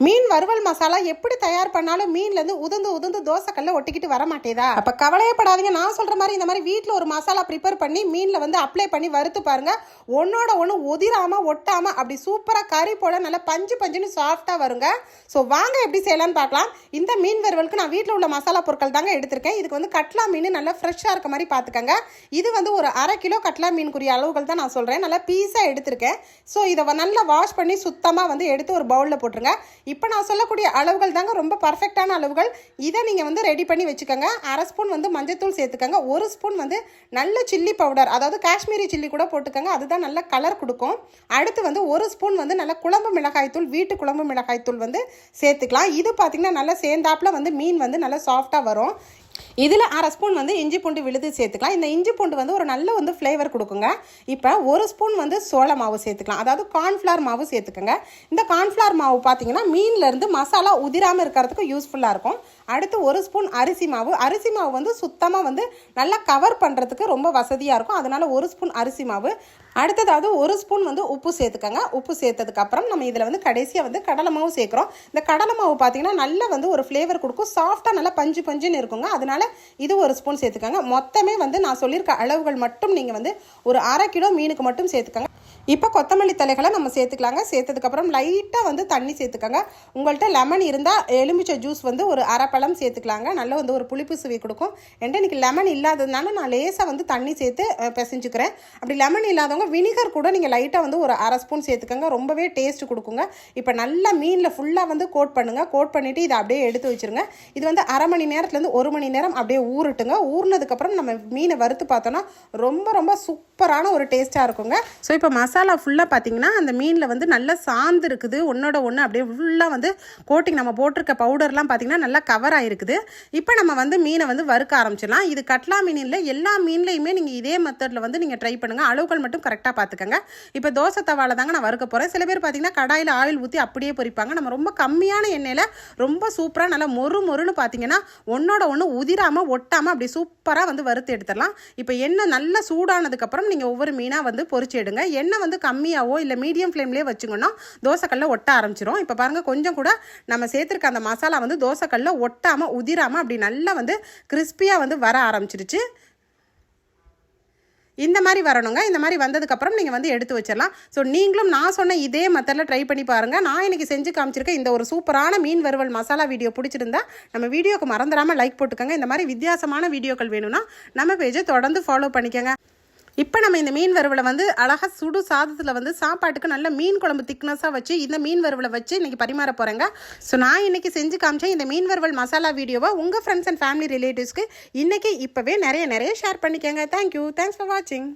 மீன் வறுவல் மசாலா எப்படி தயார் பண்ணாலும் மீன்லேருந்து உதுந்து உதிர்ந்து தோசைக்கல்ல ஒட்டிக்கிட்டு வர மாட்டேதா? அப்போ கவலையப்படாதீங்க. நான் சொல்கிற மாதிரி இந்த மாதிரி வீட்டில் ஒரு மசாலா ப்ரிப்பேர் பண்ணி மீனில் வந்து அப்ளை பண்ணி வறுத்து பாருங்க. ஒன்னோட ஒன்று உதிராமல் ஒட்டாமல் அப்படி சூப்பராக கறி போல நல்லா பஞ்சு பஞ்சுன்னு சாஃப்டாக வருங்க. ஸோ வாங்க எப்படி செய்யலாம்னு பார்க்கலாம். இந்த மீன் வறுவலுக்கு நான் வீட்டில் உள்ள மசாலா பொருட்கள் தாங்க எடுத்திருக்கேன். இதுக்கு வந்து கட்லா மீன் நல்லா ஃப்ரெஷ்ஷாக இருக்க மாதிரி பார்த்துக்கங்க. இது வந்து ஒரு அரை கிலோ கட்லா மீனுக்குரிய அளவுகள் தான் நான் சொல்கிறேன் நல்லா பீஸாக எடுத்திருக்கேன். ஸோ இதை வ- நல்லா வாஷ் பண்ணி சுத்தமாக வந்து எடுத்து ஒரு பவுலில் போட்டுருங்க. இப்போ நான் சொல்லக்கூடிய அளவுகள் தாங்க ரொம்ப பர்ஃபெக்டான அளவுகள். இதை நீங்கள் வந்து ரெடி பண்ணி வச்சுக்கோங்க. அரை ஸ்பூன் வந்து மஞ்சத்தூள் சேர்த்துக்கோங்க. ஒரு ஸ்பூன் வந்து நல்ல சில்லி பவுடர் அதாவது காஷ்மீரி சில்லி கூட போட்டுக்கோங்க. அதுதான் நல்ல கலர் கொடுக்கும். அடுத்து வந்து ஒரு ஸ்பூன் வந்து நல்ல குழம்பு மிளகாய்த்தூள் வீட்டு குழம்பு மிளகாய்த்தூள் வந்து சேர்த்துக்கலாம். இது பார்த்திங்கன்னா நல்லா சேர்ந்தாப்பில் வந்து மீன் வந்து நல்லா சாஃப்டாக வரும். இதில் அரை ஸ்பூன் வந்து இஞ்சி பூண்டு விழுது சேர்த்துக்கலாம். இந்த இஞ்சி பூண்டு வந்து ஒரு நல்ல வந்து ஃப்ளேவர் கொடுக்குங்க. இப்போ ஒரு ஸ்பூன் வந்து சோள மாவு சேர்த்துக்கலாம். அதாவது கார்ன்ஃப்ளவர் மாவு சேர்த்துக்கோங்க. இந்த கார்ன்ஃப்ளவர் மாவு பார்த்தீங்கன்னா மீன்லேருந்து மசாலா உதிராமல் இருக்கிறதுக்கு யூஸ்ஃபுல்லாக இருக்கும். அடுத்து ஒரு ஸ்பூன் அரிசி மாவு. அரிசி மாவு வந்து சுத்தமாக வந்து நல்லா கவர் பண்ணுறதுக்கு ரொம்ப வசதியாக இருக்கும். அதனால் ஒரு ஸ்பூன் அரிசி மாவு. அடுத்ததாவது ஒரு ஸ்பூன் வந்து உப்பு சேர்த்துக்கோங்க. உப்பு சேர்த்ததுக்கப்புறம் நம்ம இதில் வந்து கடைசியாக வந்து கடலை மாவு சேர்க்குறோம். இந்த கடலை மாவு பார்த்தீங்கன்னா நல்லா வந்து ஒரு ஃப்ளேவர் கொடுக்கும். சாஃப்டாக நல்லா பஞ்சு பஞ்சுன்னு இருக்குங்க. அதனால் இது ஒரு ஸ்பூன் சேர்த்துக்கோங்க. மொத்தமே வந்து நான் சொல்லியிருக்க அளவுகள் மட்டும் நீங்கள் வந்து ஒரு அரை கிலோ மீனுக்கு மட்டும் சேர்த்துக்கோங்க. இப்போ கொத்தமல்லி தலைகளை நம்ம சேர்த்துக்கலாங்க. சேர்த்ததுக்கப்புறம் லைட்டாக வந்து தண்ணி சேர்த்துக்கோங்க. உங்கள்கிட்ட லெமன் இருந்தால் எலுமிச்சை ஜூஸ் வந்து ஒரு அரை பழம் சேர்த்துக்கலாங்க. நல்ல வந்து ஒரு புளிப்பு சுவை கொடுக்கும். என்கிட்ட இன்றைக்கி லெமன் இல்லாததுனால நான் லேசாக வந்து தண்ணி சேர்த்து பிசைஞ்சுக்கிறேன். அப்படி லெமன் இல்லாதவங்க வினிகர் கூட நீங்கள் லைட்டாக வந்து ஒரு அரை ஸ்பூன் சேர்த்துக்கோங்க. ரொம்பவே டேஸ்ட் கொடுக்குங்க. இப்போ நல்லா மீனில் ஃபுல்லாக வந்து கோட் பண்ணுங்கள் கோட் பண்ணிவிட்டு இதை அப்படியே எடுத்து வச்சுருங்க. இது வந்து அரை மணி நேரத்துலேருந்து ஒரு மணி நேரம் அப்படியே ஊறட்டுங்க. ஊறினதுக்கப்புறம் நம்ம மீனை வறுத்து பார்த்தோன்னா ரொம்ப ரொம்ப சூப்பரான ஒரு டேஸ்ட்டாக இருக்குங்க. ஸோ இப்போ மசாலா ஃபுல்லாக பார்த்தீங்கன்னா அந்த மீனில் வந்து நல்லா சாந்து இருக்குது. ஒன்றோட ஒன்று அப்படியே ஃபுல்லாக வந்து கோட்டிங் நம்ம போட்டிருக்க பவுடர்லாம் பார்த்தீங்கன்னா நல்லா கவர் ஆகிருக்குது இப்போ நம்ம வந்து மீனை வந்து வறுக்க ஆரம்பிச்சிடலாம். இது கட்லா மீன் இல்லை எல்லா மீன்லையுமே நீங்கள் இதே மெத்தடில் வந்து நீங்கள் ட்ரை பண்ணுங்கள் அளவுகள் மட்டும் கரெக்டாக பார்த்துக்கங்க இப்போ தோசை தவாவில் தாங்க நான் வறுக்க போகிறேன் சில பேர் பார்த்தீங்கன்னா கடாயில் ஆயில் ஊற்றி அப்படியே பொரிப்பாங்க. நம்ம ரொம்ப கம்மியான எண்ணெயில் ரொம்ப சூப்பராக நல்லா மொறு மொறுன்னு பார்த்தீங்கன்னா ஒன்றோட ஒன்று உதிராமல் ஒட்டாமல் அப்படி சூப்பராக வந்து வறுத்து எடுத்துடலாம். இப்போ எண்ணெய் நல்லா சூடானதுக்கப்புறம் நீங்கள் ஒவ்வொரு மீனாக வந்து பொறிச்சு எடுங்க. எண்ணெய் வந்து கம்மியாகவோ இல்லை மீடியம் ஃப்ளேம்லேயே வச்சுங்கன்னா தோசைக்கல்ல ஒட்ட ஆரம்பிச்சிரும். இப்போ பாருங்கள் கொஞ்சம் கூட நம்ம சேர்த்துருக்க அந்த மசாலா வந்து தோசைக்கல்ல ஒட்டாமல் உதிராமல் அப்படி நல்லா வந்து கிறிஸ்பியாக வந்து வர ஆரம்பிச்சிருச்சு. இந்த மாதிரி வரணுங்க. இந்த மாதிரி வந்ததுக்கப்புறம் நீங்கள் வந்து எடுத்து வச்சிடலாம் ஸோ நீங்களும் நான் சொன்ன இதே மெத்தடில் ட்ரை பண்ணி பாருங்கள் நான் இன்னைக்கு செஞ்சு காமிச்சிருக்கேன் இந்த ஒரு சூப்பரான மீன் வறுவல் மசாலா வீடியோ பிடிச்சிருந்தா நம்ம வீடியோக்கு மறந்துடாமல் லைக் போட்டுக்கோங்க. இந்த மாதிரி வித்தியாசமான வீடியோக்கள் வேணும்னா நம்ம பேஜை தொடர்ந்து ஃபாலோ பண்ணிக்கோங்க. இப்போ நம்ம இந்த மீன் வறுவலை வந்து அழகாக சுடு சாதத்தில் வந்து சாப்பாட்டுக்கு நல்ல மீன் குழம்பு திக்னஸாக வச்சு இந்த மீன் வறுவலை வச்சு இன்றைக்கி பரிமாற போகிறேங்க ஸோ நான் இன்றைக்கி செஞ்சு காமிச்சேன் இந்த மீன் வறுவல் மசாலா வீடியோவை உங்கள் ஃப்ரெண்ட்ஸ் அண்ட் ஃபேமிலி ரிலேட்டிவ்ஸ்க்கு இன்றைக்கி இப்போவே நிறைய நிறைய ஷேர் பண்ணிக்கோங்க. தேங்க்யூ தேங்க்ஸ் ஃபார் வாட்சிங்